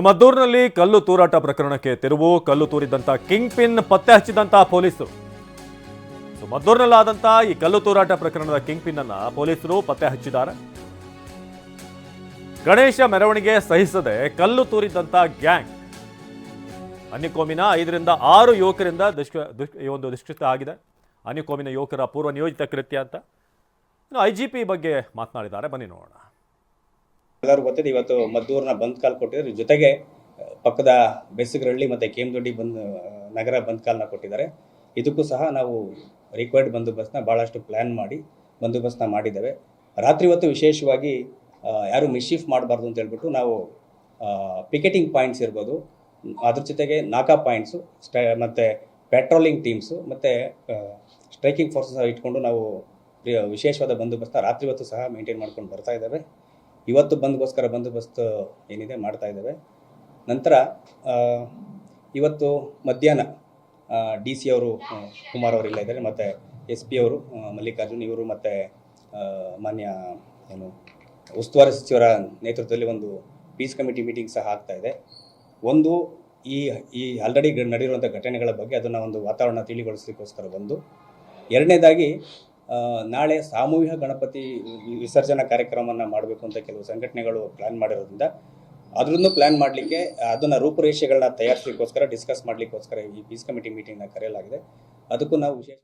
ಮದ್ದೂರಿನಲ್ಲಿ ಕಲ್ಲು ತೂರಾಟ ಪ್ರಕರಣಕ್ಕೆ ತಿರುವು, ಕಲ್ಲು ತೂರಿದಂತ ಕಿಂಗ್ ಪಿನ್ ಪತ್ತೆ ಹಚ್ಚಿದಂತಹ ಪೊಲೀಸರು. ಸೊ, ಮದ್ದೂರಿನಲ್ಲಾದಂತ ಈ ಕಲ್ಲು ತೂರಾಟ ಪ್ರಕರಣದ ಕಿಂಗ್ ಪಿನ್ ಅನ್ನ ಪೊಲೀಸರು ಪತ್ತೆ ಹಚ್ಚಿದ್ದಾರೆ. ಗಣೇಶ ಮೆರವಣಿಗೆ ಸಹಿಸದೆ ಕಲ್ಲು ತೂರಿದ್ದಂತಹ ಗ್ಯಾಂಗ್. ಅನಿಕೋಮಿನ ಐದರಿಂದ ಆರು ಯುವಕರಿಂದ ಈ ಒಂದು ದುಷ್ಕೃತ ಆಗಿದೆ. ಅನಿಕೋಮಿನ ಯುವಕರ ಪೂರ್ವ ನಿಯೋಜಿತ ಕೃತ್ಯ ಅಂತ. ಇನ್ನು ಐ ಜಿ ಪಿ ಬಗ್ಗೆ ಮಾತನಾಡಿದ್ದಾರೆ. ಬನ್ನಿ ನೋಡೋಣ. ಎಲ್ಲರಿಗೂ ಗೊತ್ತಿದೆ, ಇವತ್ತು ಮದ್ದೂರಿನ ಬಂದ್ ಕಾಲ್ ಕೊಟ್ಟಿದ್ದಾರೆ. ಜೊತೆಗೆ, ಪಕ್ಕದ ಬೆಸಗರಳ್ಳಿ ಮತ್ತು ಕೇಮದೊಡ್ಡಿ ಬಂದ್ ನಗರ ಬಂದ್ ಕಾಲ್ನ ಕೊಟ್ಟಿದ್ದಾರೆ. ಇದಕ್ಕೂ ಸಹ ನಾವು ರಿಕ್ವೈರ್ಡ್ ಬಂದೋಬಸ್ತ್ನ ಭಾಳಷ್ಟು ಪ್ಲ್ಯಾನ್ ಮಾಡಿ, ಬಂದೋಬಸ್ತ್ನ ಮಾಡಿದ್ದೇವೆ. ರಾತ್ರಿ ಹೊತ್ತು ವಿಶೇಷವಾಗಿ ಯಾರು ಮಿಶೀಫ್ ಮಾಡಬಾರ್ದು ಅಂತ ಹೇಳ್ಬಿಟ್ಟು ನಾವು ಪಿಕೆಟಿಂಗ್ ಪಾಯಿಂಟ್ಸ್ ಇರ್ಬೋದು. ಅದ್ರ ಜೊತೆಗೆ ನಾಕಾ ಪಾಯಿಂಟ್ಸು ಸ್ಟ, ಮತ್ತು ಪೆಟ್ರೋಲಿಂಗ್ ಟೀಮ್ಸು ಮತ್ತು ಸ್ಟ್ರೈಕಿಂಗ್ ಫೋರ್ಸಸ್ ಇಟ್ಕೊಂಡು ನಾವು ವಿಶೇಷವಾದ ಬಂದೋಬಸ್ತ ರಾತ್ರಿ ಹೊತ್ತು ಸಹ ಮೇಂಟೈನ್ ಮಾಡ್ಕೊಂಡು ಬರ್ತಾ ಇದ್ದೇವೆ. ಇವತ್ತು ಬಂದ್ಗೋಸ್ಕರ ಬಂದೋಬಸ್ತ್ ಏನಿದೆ ಮಾಡ್ತಾ ಇದ್ದೇವೆ. ನಂತರ ಇವತ್ತು ಮಧ್ಯಾಹ್ನ ಡಿ ಸಿ ಅವರು ಕುಮಾರ್ ಅವರು ಇಲ್ಲ ಇದ್ದಾರೆ, ಮತ್ತು ಎಸ್ ಪಿ ಅವರು ಮಲ್ಲಿಕಾರ್ಜುನ್ ಇವರು, ಮತ್ತು ಮಾನ್ಯ, ಏನು, ಉಸ್ತುವಾರಿ ಸಚಿವರ ನೇತೃತ್ವದಲ್ಲಿ ಒಂದು ಪೀಸ್ ಕಮಿಟಿ ಮೀಟಿಂಗ್ ಸಹ ಆಗ್ತಾ ಇದೆ. ಒಂದು, ಈ ಈ ಆಲ್ರೆಡಿ ನಡೆದಿರುವಂಥ ಘಟನೆಗಳ ಬಗ್ಗೆ ಅದನ್ನು ಒಂದು ವಾತಾವರಣ ತಿಳಿಗೊಳಿಸಲಿಕ್ಕೋಸ್ಕರ ಒಂದು. ಎರಡನೇದಾಗಿ ನಾಳೆ ಸಾಮೂಹಿಕ ಗಣಪತಿ ವಿಸರ್ಜನಾ ಕಾರ್ಯಕ್ರಮವನ್ನು ಮಾಡಬೇಕು ಅಂತ ಕೆಲವು ಸಂಘಟನೆಗಳು ಪ್ಲ್ಯಾನ್ ಮಾಡಿರೋದ್ರಿಂದ ಅದ್ರನ್ನು ಪ್ಲ್ಯಾನ್ ಮಾಡಲಿಕ್ಕೆ ಅದನ್ನು ರೂಪುರೇಷೆಗಳನ್ನ ತಯಾರಿಸಲಿಕ್ಕೋಸ್ಕರ ಡಿಸ್ಕಸ್ ಮಾಡಲಿಕ್ಕೋಸ್ಕರ ಈ ಪೀಸ್ ಕಮಿಟಿ ಮೀಟಿಂಗ್ನ ಕರೆಯಲಾಗಿದೆ. ಅದಕ್ಕೂ ನಾವು ವಿಶೇಷ